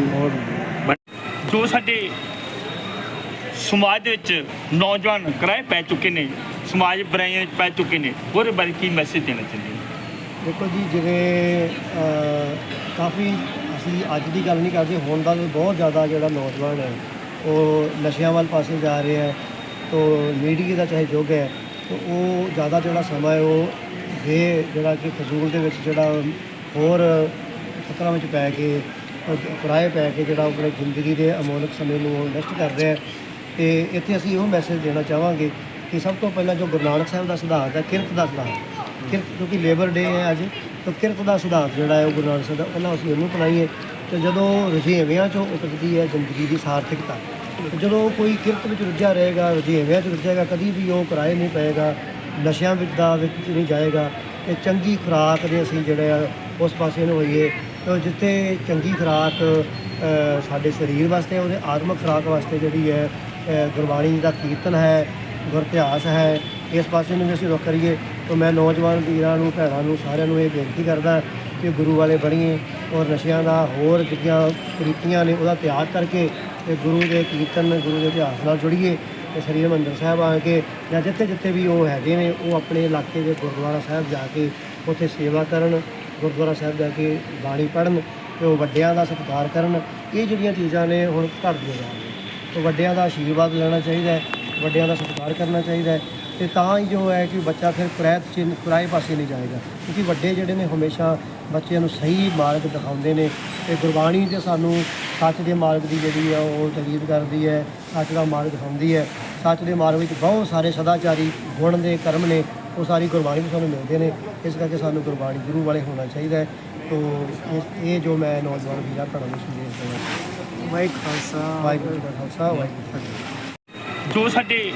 ਜੋ ਸਾਡੇ ਸਮਾਜ ਦੇ ਵਿੱਚ ਨੌਜਵਾਨ ਕਿਰਾਏ ਪੈ ਚੁੱਕੇ ਨੇ ਸਮਾਜ ਬੁਰਾਈਆਂ ਵਿੱਚ ਪੈ ਚੁੱਕੇ ਨੇ ਉਹਦੇ ਬਾਰੇ ਕੀ ਮੈਸੇਜ ਦੇਣਾ ਚਾਹੁੰਦੇ ਦੇਖੋ ਜੀ ਜਿਵੇਂ ਕਾਫੀ ਅਸੀਂ ਅੱਜ ਦੀ ਗੱਲ ਨਹੀਂ ਕਰਦੇ ਹੁਣ ਦਾ ਬਹੁਤ ਜ਼ਿਆਦਾ ਜਿਹੜਾ ਨੌਜਵਾਨ ਹੈ ਉਹ ਨਸ਼ਿਆਂ ਵੱਲ ਪਾਸੇ ਜਾ ਰਿਹਾ ਹੈ ਤੋ ਮੀਡੀਆ ਦਾ ਚਾਹੇ ਯੁੱਗ ਹੈ ਤੋ ਉਹ ਜ਼ਿਆਦਾ ਜਿਹੜਾ ਸਮਾਂ ਹੈ ਉਹ ਬੇ ਜਿਹੜਾ ਕਿ ਫਜ਼ੂਲ ਦੇ ਵਿੱਚ ਜਿਹੜਾ ਹੋਰ ਚੱਕਰਾਂ ਵਿੱਚ ਪੈ ਕੇ ਉਹ ਕਿਰਾਏ ਪੈ ਕੇ ਜਿਹੜਾ ਉਹ ਆਪਣੀ ਜ਼ਿੰਦਗੀ ਦੇ ਅਮੋਲਕ ਸਮੇਂ ਨੂੰ ਇਨਵੈਸਟ ਕਰ ਰਿਹਾ ਹੈ। ਤੇ ਇੱਥੇ ਅਸੀਂ ਉਹ ਮੈਸੇਜ ਦੇਣਾ ਚਾਹਾਂਗੇ ਕਿ ਸਭ ਤੋਂ ਪਹਿਲਾਂ ਜੋ ਗੁਰੂ ਨਾਨਕ ਸਾਹਿਬ ਦਾ ਸਿਧਾਂਤ ਹੈ, ਕਿਰਤ ਦਾ ਸਿਧਾਂਤ। ਕਿਰਤ ਕਿਉਂਕਿ ਲੇਬਰ ਡੇ ਹੈ ਅੱਜ, ਤਾਂ ਕਿਰਤ ਦਾ ਸਿਧਾਂਤ ਜਿਹੜਾ ਹੈ ਉਹ ਗੁਰੂ ਨਾਨਕ ਸਾਹਿਬ ਦਾ, ਪਹਿਲਾਂ ਅਸੀਂ ਉਹਨੂੰ ਅਪਣਾਈਏ ਤੇ ਜਦੋਂ ਰੁਝੇਵਿਆਂ ਚੋਂ ਉਪਜਦੀ ਹੈ ਜ਼ਿੰਦਗੀ ਦੀ ਸਾਰਥਿਕਤਾ ਜਦੋਂ ਕੋਈ ਕਿਰਤ ਵਿੱਚ ਰੁੱਝਿਆ ਰਹੇਗਾ, ਰੁਝੇਵਿਆਂ 'ਚ ਰੁੱਝੇਗਾ, ਕਦੀ ਵੀ ਉਹ ਕਿਰਾਏ ਨਹੀਂ ਪਏਗਾ, ਨਸ਼ਿਆਂ ਵਿੱਚ ਦਾ ਵਿੱਚ ਨਹੀਂ ਜਾਏਗਾ, ਤੇ ਚੰਗੀ ਖੁਰਾਕ ਦੇ ਅਸੀਂ ਜਿਹੜੇ ਆ, ਉਸ ਪਾਸੇ ਨੂੰ ਹੋਈਏ। ਜਿੱਥੇ ਚੰਗੀ ਖੁਰਾਕ ਸਾਡੇ ਸਰੀਰ ਵਾਸਤੇ ਉਹਦੇ ਆਤਮਿਕ ਖੁਰਾਕ ਵਾਸਤੇ ਜਿਹੜੀ ਹੈ ਅ, ਗੁਰਬਾਣੀ ਦਾ ਕੀਰਤਨ ਹੈ ਗੁਰ ਇਤਿਹਾਸ ਹੈ ਇਸ ਪਾਸੇ ਨੂੰ ਵੀ ਅਸੀਂ ਰੁਖ ਕਰੀਏ ਤਾਂ ਮੈਂ ਨੌਜਵਾਨ ਵੀਰਾਂ ਨੂੰ ਭੈਣਾਂ ਨੂੰ ਸਾਰਿਆਂ ਨੂੰ ਇਹ ਬੇਨਤੀ ਕਰਦਾ ਕਿ ਗੁਰੂ ਵਾਲੇ ਬਣੀਏ ਔਰ ਨਸ਼ਿਆਂ ਦਾ ਹੋਰ ਜਿਹੜੀਆਂ ਕੁਰੀਤੀਆਂ ਨੇ ਉਹਦਾ ਤਿਆਗ ਕਰਕੇ ਤੇ ਗੁਰੂ ਦੇ ਕੀਰਤਨ ਗੁਰੂ ਦੇ ਇਤਿਹਾਸ ਨਾਲ ਜੁੜੀਏ ਤੇ ਸ੍ਰੀ ਹਰਿਮੰਦਰ ਸਾਹਿਬ ਆ ਕੇ ਜਾਂ ਜਿੱਥੇ ਜਿੱਥੇ ਵੀ ਉਹ ਹੈਗੇ ਨੇ ਉਹ ਆਪਣੇ ਇਲਾਕੇ ਦੇ ਗੁਰਦੁਆਰਾ ਸਾਹਿਬ ਜਾ ਕੇ ਉੱਥੇ ਸੇਵਾ ਕਰਨ ਗੁਰਦੁਆਰਾ ਸਾਹਿਬ ਜਾ ਕੇ ਬਾਣੀ ਪੜ੍ਹਨ ਤੇ ਉਹ ਵੱਡਿਆਂ ਦਾ ਸਤਿਕਾਰ ਕਰਨ, ਇਹ ਜਿਹੜੀਆਂ ਚੀਜ਼ਾਂ ਨੇ ਹੁਣ ਘਟਦੀਆਂ ਜਾ ਰਹੀਆਂ। ਤੇ ਵੱਡਿਆਂ ਦਾ ਆਸ਼ੀਰਵਾਦ ਲੈਣਾ ਚਾਹੀਦਾ ਹੈ, ਵੱਡਿਆਂ ਦਾ ਸਤਿਕਾਰ ਕਰਨਾ ਚਾਹੀਦਾ ਹੈ ਤੇ ਤਾਂ ਹੀ ਜੋ ਹੈ ਕਿ ਬੱਚਾ ਫਿਰ ਕੁਰੈਤ ਚ, ਕੁਰਾਏ ਪਾਸੇ ਨਹੀਂ ਜਾਏਗਾ। ਕਿਉਂਕਿ ਵੱਡੇ ਜਿਹੜੇ ਨੇ ਹਮੇਸ਼ਾ ਬੱਚਿਆਂ ਨੂੰ ਸਹੀ ਮਾਰਗ ਦਿਖਾਉਂਦੇ ਨੇ ਤੇ ਗੁਰਬਾਣੀ ਤੇ ਸਾਨੂੰ ਸੱਚ ਦੇ ਮਾਰਗ ਦੀ ਜਿਹੜੀ ਆ ਉਹ ਤਜੀਦ ਕਰਦੀ ਹੈ, ਸੱਚ ਦਾ ਮਾਰਗ ਦਿਖਾਉਂਦੀ ਹੈ। ਸੱਚ ਦੇ ਮਾਰਗ ਵਿੱਚ ਬਹੁਤ ਸਾਰੇ ਸਦਾਚਾਰੀ ਗੁਣ ਦੇ ਕਰਮ ਨੇ ਉਹ ਸਾਰੀ ਗੁਰਬਾਣੀ ਵਿੱਚ ਸਾਨੂੰ ਮਿਲਦੇ ਨੇ। ਇਸ ਕਰਕੇ ਸਾਨੂੰ ਗੁਰਬਾਣੀ ਗੁਰੂ ਵਾਲੇ ਹੋਣਾ ਚਾਹੀਦਾ ਹੈ। ਤੋ ਇਸ- ਇਹ ਜੋ ਮੈਂ ਨੌਜਵਾਨ ਵੀਰਾਂ ਭੈਣਾਂ ਨੂੰ ਸੰਦੇਸ਼ ਦੇਣਾ ਵਾਹਿਗੁਰੂ ਖਾਲਸਾ। ਵਾਹਿਗੁਰੂ ਜੀ ਕਾ ਖਾਲਸਾ ਵਾਹਿਗੁਰੂ ਜੀ ਕੀ ਫਤਿਹ। ਜੋ ਸਾਡੇ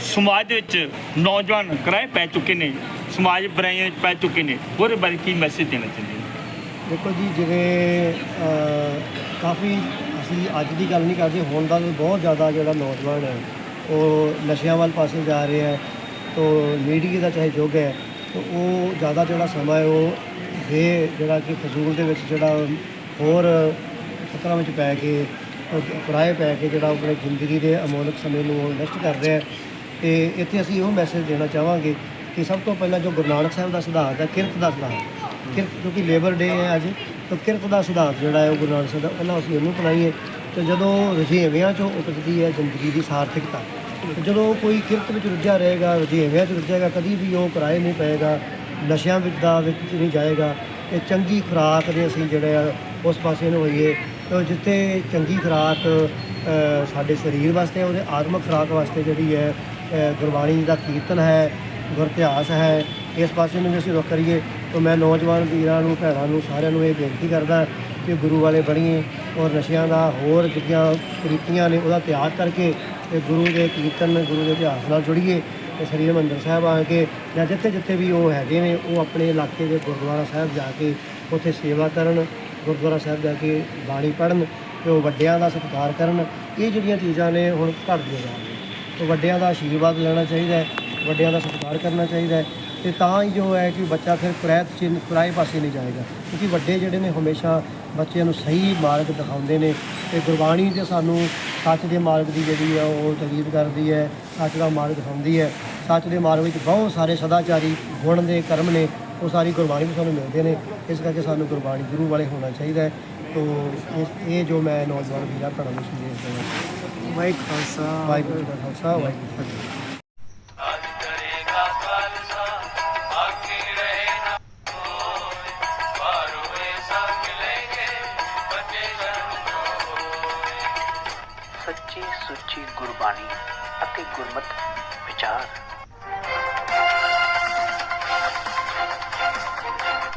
ਸਮਾਜ ਦੇ ਵਿੱਚ ਨੌਜਵਾਨ ਕਿਰਾਏ ਪੈ ਚੁੱਕੇ ਨੇ ਸਮਾਜ ਬੁਰਾਈਆਂ ਵਿੱਚ ਪੈ ਚੁੱਕੇ ਨੇ ਉਹਦੇ ਬਾਰੇ ਕੀ ਮੈਸੇਜ ਦੇਣਾ ਚਾਹੁੰਦੇ ਹੋ? ਦੇਖੋ ਜੀ ਜਿਵੇਂ ਅ, ਕਾਫੀ ਅਸੀਂ ਅੱਜ ਦੀ ਗੱਲ ਨਹੀਂ ਕਰਦੇ ਹੁਣ ਦਾ ਵੀ ਬਹੁਤ ਜ਼ਿਆਦਾ ਜਿਹੜਾ ਨੌਜਵਾਨ ਹੈ ਉਹ ਨਸ਼ਿਆਂ ਵੱਲ ਪਾਸੇ ਜਾ ਰਿਹਾ ਹੈ। ਤੋ ਮੀਡੀਆ ਦਾ ਚਾਹੇ ਯੁੱਗ ਹੈ, ਤੋ ਉਹ ਜ਼ਿਆਦਾ ਜਿਹੜਾ ਸਮਾਂ ਹੈ, ਉਹ ਬੇ ਜਿਹੜਾ ਕਿ ਫਜ਼ੂਲ ਦੇ ਵਿੱਚ ਜਿਹੜਾ ਹੋਰ ਖਤਰਾ ਵਿੱਚ ਪੈ ਕੇ ਉਹ ਪੈ ਕੇ ਜਿਹੜਾ ਆਪਣੇ ਜ਼ਿੰਦਗੀ ਦੇ ਅਮੋਲਕ ਸਮੇਂ ਨੂੰ ਉਹ ਨਸ਼ਟ ਕਰ ਰਿਹਾ ਹੈ। ਤੇ ਇੱਥੇ ਅਸੀਂ ਉਹ ਮੈਸੇਜ ਦੇਣਾ ਚਾਹਾਂਗੇ ਕਿ ਸਭ ਤੋਂ ਪਹਿਲਾਂ ਜੋ ਗੁਰੂ ਨਾਨਕ ਸਾਹਿਬ ਦਾ ਸਿਧਾਂਤ ਹੈ, ਕਿਰਤ ਦਾ ਸਿਧਾਂਤ, ਕਿਰਤ ਕਿਉਂਕਿ ਲੇਬਰ ਡੇ ਹੈ ਅੱਜ, ਤਾਂ ਕਿਰਤ ਦਾ ਸਿਧਾਂਤ ਜਿਹੜਾ ਹੈ ਉਹ ਗੁਰੂ ਨਾਨਕ ਸਾਹਿਬ ਦਾ, ਪਹਿਲਾਂ ਅਸੀਂ ਉਹਨੂੰ ਅਪਣਾਈਏ, ਤੇ ਜਦੋਂ ਰੁਝੇਵਿਆਂ ਚੋਂ ਉਪਜਦੀ ਹੈ ਜ਼ਿੰਦਗੀ ਦੀ ਸਾਰਥਿਕਤਾ ਜਦੋਂ ਕੋਈ ਕਿਰਤ ਵਿੱਚ ਰੁੱਝਿਆ ਰਹੇਗਾ, ਰੁਝੇਵਿਆਂ 'ਚ ਰੁੱਝੇਗਾ, ਕਦੀ ਵੀ ਉਹ ਕਿਰਾਏ ਨਹੀਂ ਪਏਗਾ, ਨਸ਼ਿਆਂ ਵਿੱਚ, ਦਾ ਵਿੱਚ ਨਹੀਂ ਜਾਏਗਾ ਤੇ ਚੰਗੀ ਖੁਰਾਕ ਦੇ ਅਸੀਂ ਜਿਹੜੇ ਆ, ਉਸ ਪਾਸੇ ਨੂੰ ਹੋਈਏ ਜਿੱਥੇ ਚੰਗੀ ਖੁਰਾਕ ਸਾਡੇ ਸਰੀਰ ਵਾਸਤੇ, ਉਹਦੇ ਆਤਮਿਕ ਖੁਰਾਕ ਵਾਸਤੇ ਜਿਹੜੀ ਹੈ ਗੁਰਬਾਣੀ ਦਾ ਕੀਰਤਨ ਹੈ ਗੁਰ ਇਤਿਹਾਸ ਹੈ, ਇਸ ਪਾਸੇ ਨੂੰ ਵੀ ਅਸੀਂ ਰੁਖ ਕਰੀਏ, ਤਾਂ ਮੈਂ ਨੌਜਵਾਨ ਵੀਰਾਂ ਨੂੰ, ਭੈਣਾਂ ਨੂੰ, ਸਾਰਿਆਂ ਨੂੰ ਇਹ ਬੇਨਤੀ ਕਰਦਾ ਕਿ ਗੁਰੂ ਵਾਲੇ ਬਣੀਏ ਔਰ ਨਸ਼ਿਆਂ ਦਾ ਹੋਰ ਜਿਹੜੀਆਂ ਕੁਰੀਤੀਆਂ ਨੇ, ਉਹਦਾ ਤਿਆਗ ਕਰਕੇ ਤੇ ਗੁਰੂ ਦੇ ਕੀਰਤਨ, ਗੁਰੂ ਦੇ ਇਤਿਹਾਸ ਨਾਲ ਜੁੜੀਏ ਤੇ ਸ੍ਰੀ ਹਰਿਮੰਦਰ ਸਾਹਿਬ ਆ ਕੇ ਜਾਂ ਜਿੱਥੇ ਜਿੱਥੇ ਵੀ ਉਹ ਹੈਗੇ ਨੇ, ਉਹ ਆਪਣੇ ਇਲਾਕੇ ਦੇ ਗੁਰਦੁਆਰਾ ਸਾਹਿਬ ਜਾ ਕੇ ਉੱਥੇ ਸੇਵਾ ਕਰਨ, ਗੁਰਦੁਆਰਾ ਸਾਹਿਬ ਜਾ ਕੇ ਬਾਣੀ ਪੜ੍ਹਨ ਤੇ ਉਹ ਵੱਡਿਆਂ ਦਾ ਸਤਿਕਾਰ ਕਰਨ, ਇਹ ਜਿਹੜੀਆਂ ਚੀਜ਼ਾਂ ਨੇ ਹੁਣ ਘਟਦੀਆਂ ਜਾ ਰਹੀਆਂ। ਤੇ ਵੱਡਿਆਂ ਦਾ ਆਸ਼ੀਰਵਾਦ ਲੈਣਾ ਚਾਹੀਦਾ ਹੈ, ਵੱਡਿਆਂ ਦਾ ਸਤਿਕਾਰ ਕਰਨਾ ਚਾਹੀਦਾ ਹੈ ਤੇ ਤਾਂ ਹੀ ਜੋ ਹੈ ਕਿ ਬੱਚਾ ਫਿਰ ਕੁਰੈਤ ਚ, ਕੁਰਾਏ ਪਾਸੇ ਨਹੀਂ ਜਾਏਗਾ। ਕਿਉਂਕਿ ਵੱਡੇ ਜਿਹੜੇ ਨੇ ਹਮੇਸ਼ਾ ਬੱਚਿਆਂ ਨੂੰ ਸਹੀ ਮਾਰਗ ਦਿਖਾਉਂਦੇ ਨੇ ਤੇ ਗੁਰਬਾਣੀ ਤੇ ਸਾਨੂੰ ਸੱਚ ਦੇ ਮਾਰਗ ਦੀ ਜਿਹੜੀ ਆ ਉਹ ਤਜੀਦ ਕਰਦੀ ਹੈ ਸੱਚ ਦਾ ਮਾਰਗ ਦਿਖਾਉਂਦੀ ਹੈ। ਸੱਚ ਦੇ ਮਾਰਗ ਵਿੱਚ ਬਹੁਤ ਸਾਰੇ ਸਦਾਚਾਰੀ ਗੁਣ ਦੇ ਕਰਮ ਨੇ ਉਹ ਸਾਰੀ ਗੁਰਬਾਣੀ ਵਿੱਚ ਸਾਨੂੰ ਮਿਲਦੇ ਨੇ। ਇਸ ਕਰਕੇ ਸਾਨੂੰ ਗੁਰਬਾਣੀ ਗੁਰੂ ਵਾਲੇ ਹੋਣਾ ਚਾਹੀਦਾ ਹੈ। ਤੋ ਇਹ ਜੋ ਮੈਂ ਨੌਜਵਾਨ ਵੀਰਾਂ ਭੈਣਾਂ ਨੂੰ ਸੰਦੇਸ਼ ਦੇਣਾ ਵਾਹਿਗੁਰੂ ਖਾਲਸਾ। ਵਾਹਿਗੁਰੂ ਖਾਲਸਾ ਵਾਹਿਗੁਰੂ